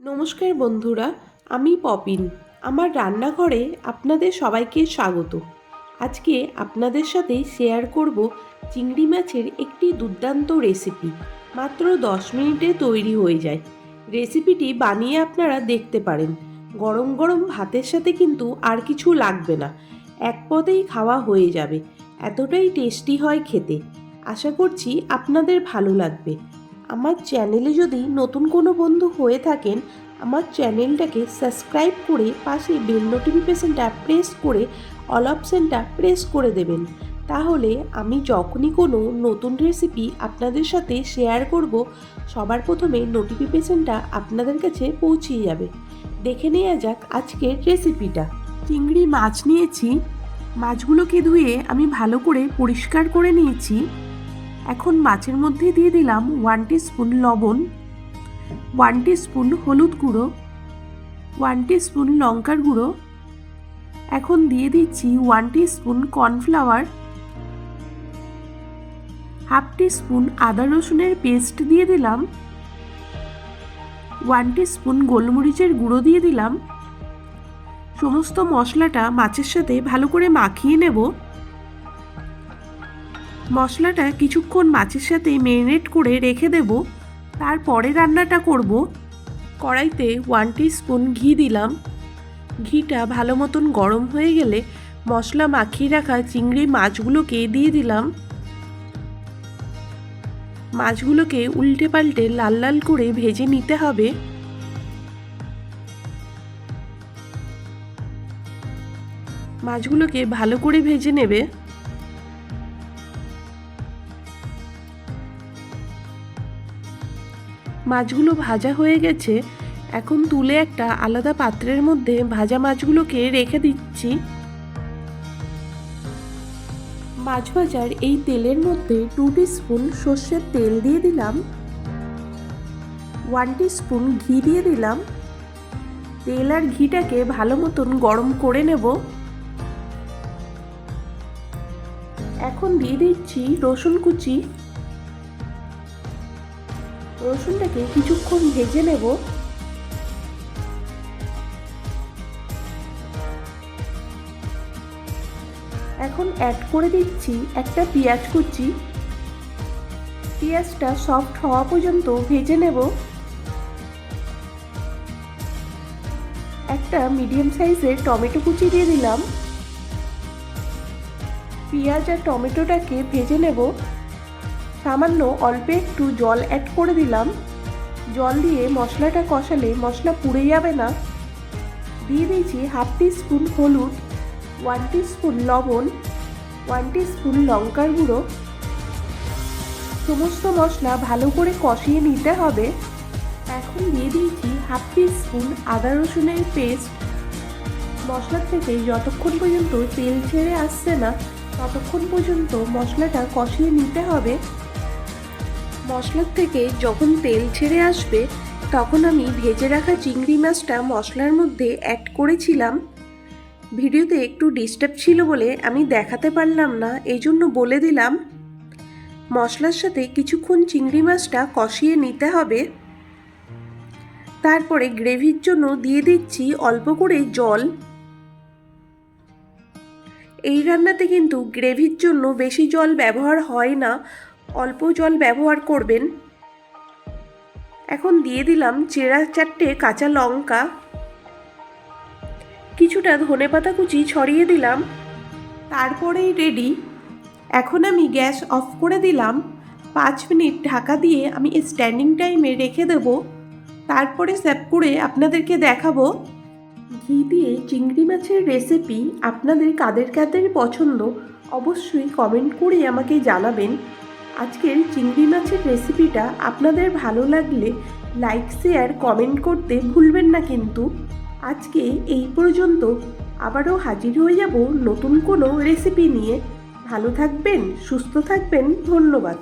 নমস্কার বন্ধুরা, আমি পপিন। আমার রান্নাঘরে আপনাদের সবাইকে স্বাগত। আজকে আপনাদের সাথে শেয়ার করব চিংড়ি মাছের একটি দুর্দান্ত রেসিপি মাত্র দশ মিনিটে তৈরি হয়ে যায়। রেসিপিটি বানিয়ে আপনারা দেখতে পারেন। গরম গরম ভাতের সাথে কিন্তু আর কিছু লাগবে না। এক পদেই খাওয়া হয়ে যাবে। এতটাই টেস্টি হয় খেতে। আশা করছি আপনাদের ভালো লাগবে। আমার চ্যানেলে যদি নতুন কোনো বন্ধু হয়ে থাকেন, আমার চ্যানেলটাকে সাবস্ক্রাইব করে পাশে বেল নোটিফিকেশনটা প্রেস করে, অল অপশানটা প্রেস করে দেবেন। তাহলে আমি যখনই কোনো নতুন রেসিপি আপনাদের সাথে শেয়ার করব, সবার প্রথমে নোটিফিকেশনটা আপনাদের কাছে পৌঁছে যাবে। দেখে নেওয়া যাক আজকের রেসিপিটা। চিংড়ি মাছ নিয়েছি। মাছগুলোকে ধুয়ে আমি ভালো করে পরিষ্কার করে নিয়েছি। এখন মাছের মধ্যে দিয়ে দিলাম ওয়ান স্পুন লবণ ওয়ান স্পুন হলুদ গুঁড়ো ওয়ান স্পুন লঙ্কার গুঁড়ো। এখন দিয়ে দিচ্ছি one spoon cornflour half spoon আদা রসুনের পেস্ট দিয়ে দিলাম ওয়ান স্পুন গোলমরিচের গুঁড়ো দিয়ে দিলাম। সমস্ত মশলাটা মাছের সাথে ভালো করে মাখিয়ে নেব। মশলাটা কিছুক্ষণ মাছের সাথে মেরিনেট করে রেখে দেব। তারপরে রান্নাটা করব। কড়াইতে ওয়ান স্পুন ঘি দিলাম। ঘিটা ভালো মতন গরম হয়ে গেলে মশলা মাখিয়ে রাখা চিংড়ি মাছগুলোকে দিয়ে দিলাম। মাছগুলোকে উল্টে পাল্টে লাল লাল করে ভেজে নিতে হবে। মাছগুলোকে ভালো করে ভেজে নেবে। মাছগুলো ভাজা হয়ে গেছে, এখন তুলে একটা আলাদা পাত্রের মধ্যে ভাজা মাছগুলোকে রেখে দিচ্ছি। মাছ ভাজার এই তেলের মধ্যে টু স্পুন সর্ষের তেল দিয়ে দিলাম, ওয়ান স্পুন ঘি দিয়ে দিলাম। তেল আর ঘিটাকে ভালো মতন গরম করে নেব। এখন দিয়ে দিচ্ছি রসুন কুচি। রসুনটাকে কিছুক্ষণ ভেজে নেব। এখন অ্যাড করে দিচ্ছি একটা পেঁয়াজ কুচি। পেঁয়াজটা সফট হওয়া পর্যন্ত ভেজে নেব। একটা মিডিয়াম সাইজের টমেটো কুচি দিয়ে দিলাম। পেঁয়াজ আর টমেটোটাকে ভেজে নেব। সামান্য অল্প একটু জল অ্যাড করে দিলাম। জল দিয়ে মশলাটা কষালে মশলা পুড়ে যাবে না। দিয়ে দিয়েছি হাফ স্পুন হলুদ ওয়ান স্পুন লবণ ওয়ান স্পুন লঙ্কার গুঁড়ো। সমস্ত মশলা ভালো করে কষিয়ে নিতে হবে। এখন দিয়ে দিয়েছি হাফ স্পুন আদা রসুনের পেস্ট মশলার থেকে যতক্ষণ পর্যন্ত তেল ছেড়ে আসছে না, ততক্ষণ পর্যন্ত মশলাটা কষিয়ে নিতে হবে। মশলার থেকে যখন তেল ছেড়ে আসবে, তখন আমি ভেজে রাখা চিংড়ি মাছটা মশলার মধ্যে অ্যাড করেছিলাম। ভিডিওতে একটু ডিস্টার্ব ছিল বলে আমি দেখাতে পারলাম না এই জন্য বলে দিলাম। মশলার সাথে কিছুক্ষণ চিংড়ি মাছটা কষিয়ে নিতে হবে। তারপরে গ্রেভির জন্য দিয়ে দিচ্ছি অল্প করে জল। এই রান্নাতে কিন্তু গ্রেভির জন্য বেশি জল ব্যবহার হয় না। অল্প জল ব্যবহার করবেন। এখন দিয়ে দিলাম চেরা চারটে কাঁচা লঙ্কা। কিছুটা ধনে পাতা কুচি ছড়িয়ে দিলাম। তারপরেই রেডি এখন আমি গ্যাস অফ করে দিলাম। পাঁচ মিনিট ঢাকা দিয়ে আমি স্ট্যান্ডিং টাইমে রেখে দেব। তারপরে স্যাপ করে আপনাদেরকে দেখাবো। ঘি দিয়ে চিংড়ি মাছের রেসিপি আপনাদের কাদের কাদের পছন্দ, অবশ্যই কমেন্ট করে আমাকে জানাবেন। আজকের চিংড়ি মাছের রেসিপিটা আপনাদের ভালো লাগলে লাইক শেয়ার কমেন্ট করতে ভুলবেন না কিন্তু। আজকে এই পর্যন্ত আবারও হাজির হয়ে যাব নতুন কোনো রেসিপি নিয়ে। ভালো থাকবেন, সুস্থ থাকবেন, ধন্যবাদ।